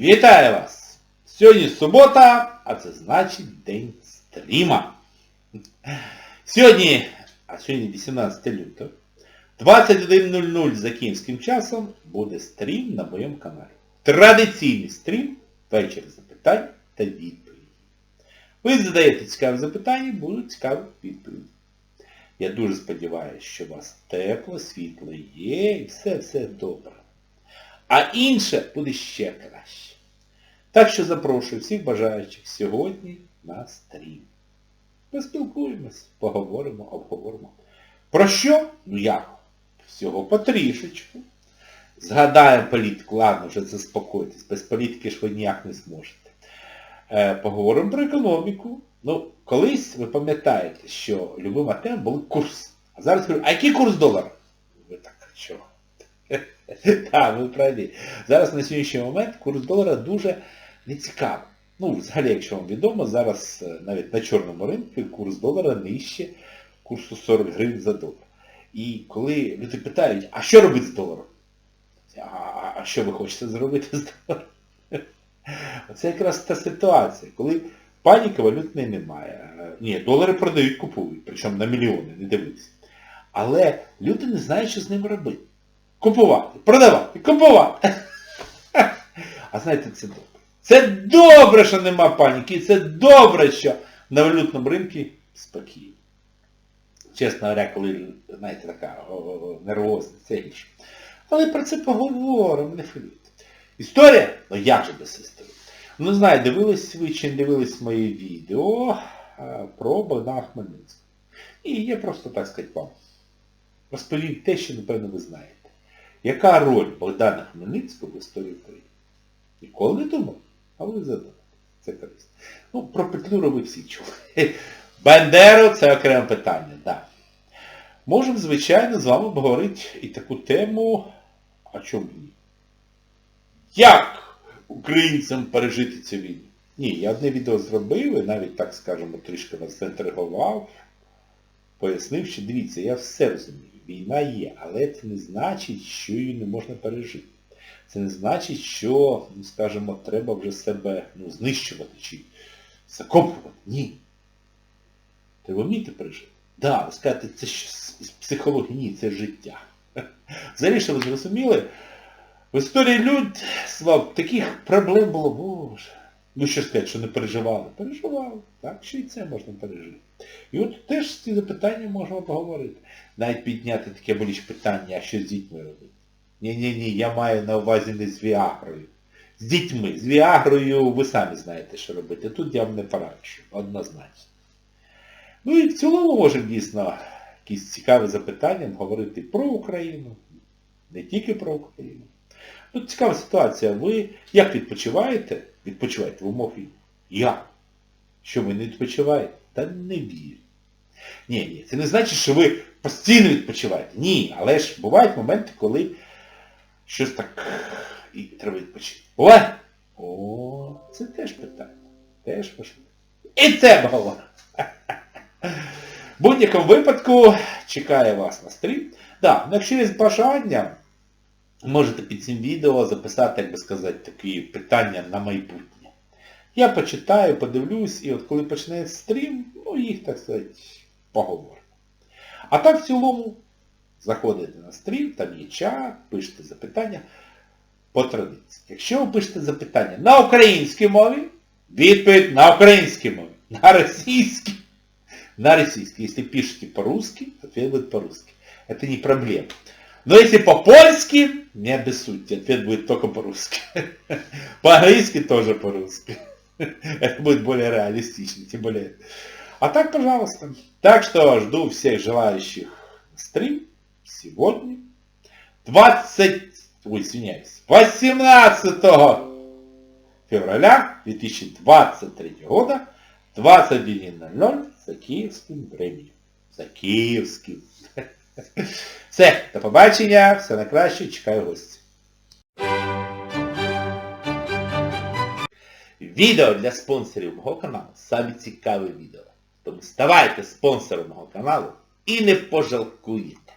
Вітаю вас! Сьогодні субота, а це значить день стріма. Сьогодні, а сьогодні 18 лютого, 21.00 за київським часом буде стрім на моєму каналі. Традиційний стрім, вечір запитань та відповідей. Ви задаєте цікаві запитання, будуть цікаві відповіді. Я дуже сподіваюся, що у вас тепло, світло є і все-все добре. А інше буде ще краще. Так що запрошую всіх бажаючих сьогодні на стрім. Поспілкуємось, поговоримо, обговоримо. Про що? Ну як? Всього потрішечку. Згадаємо політику, ладно, вже заспокойтесь, без політики ж ви ніяк не зможете. Е, поговоримо про економіку. Ну, колись ви пам'ятаєте, що любима тема був курс. А зараз говорю, а який курс долара? Ви так, що? Так, ви праві. Зараз на сьогоднішній момент курс долара дуже нецікавий. Ну, взагалі, якщо вам відомо, зараз е, навіть на чорному ринку курс долара нижче курсу 40 гривень за долар. І коли люди питають, а що робити з доларом? А, а що ви хочете зробити з доларом? Оце якраз та ситуація, коли паніки валютної немає. Е, Ні, долари продають, купують, причому на мільйони, не дивитися. Але люди не знають, що з ними робити. Купувати, продавати, купувати. А знаєте, це добре. Це добре, що нема паніки, це добре, що на валютному ринку спокійно. Чесно говоря, коли, знаєте, така нервозність, це інше. Але про це поговоримо, не хвилюйте. Історія? Ну як же без історії? Ну, знаю, дивились ви чи не дивились мої відео про Богдана Хмельницького. І я просто, так сказати, вам розповім те, що, напевно, ви знаєте. Яка роль Богдана Хмельницького в історії України? Ніколи не думав, а ви задумали. Це корисно. Ну, про Петлюру ви всі чули. Бандеру це окреме питання, так. Да. Можемо, звичайно, з вами обговорити і таку тему, а чому ні? Як українцям пережити цю війну? Ні, я одне відео зробив і навіть, так скажемо, трішки вас заінтригував, пояснив, що дивіться, я все розумію. Війна є, але це не значить, що її не можна пережити. Це не значить, що, ну, скажімо, треба вже себе ну, знищувати чи закопувати. Ні. Треба вміти пережити. Так, да, ви скажете, це ж з психології, ні, це життя. Взагалі, що ви зрозуміли, в історії людства таких проблем було, боже. Ну що сказати, що не переживали? Переживали. Так, що і це можна пережити. І от теж ці запитання можемо поговорити. Навіть підняти таке боліч питання, а що з дітьми робити? Ні-ні-ні, я маю на увазі не з Віагрою. З дітьми. З Віагрою ви самі знаєте, що робити. Тут я вам не пораджу. Однозначно. Ну і в цілому можемо дійсно якісь цікаві запитання говорити про Україну. Не тільки про Україну. Ну, цікава ситуація. Ви як відпочиваєте? Відпочиваєте в умов війни. Як? Що ви не відпочиваєте? Та не вірю. Ні, ні, це не значить, що ви постійно відпочиваєте. Ні, але ж бувають моменти, коли щось так і треба відпочити. Буває? О, це теж питання. Теж важливо. І це говоримо. В будь-якому випадку чекаю вас на стрім. Да, ну якщо є бажання, можете під цим відео записати, як би сказати, такі питання на майбутнє. Я почитаю, подивлюсь, і от коли почне стрім, ну їх, так сказати, поговоримо. А так в цілому заходите на стрім, там є чат, пишете запитання по традиції. Якщо ви пишете запитання на українській мові, відповідь на українській мові. На російській. На российский. Если пишете по-русски, будет по-русски. Это не проблема. Но если по-польски, не обессудьте, ответ будет только по-русски. По-английски тоже по-русски. Это будет более реалистично, тем более. А так, пожалуйста. Так что жду всех желающих стрим сегодня. 20, ой, извиняюсь, 18 февраля 2023 года 21.00 за київським временем. За київським. Все, до побачення, все найкраще, чекаю гості. Відео для спонсорів мого каналу саме цікаве відео. Тому ставайте спонсором мого каналу і не пожалкуєте.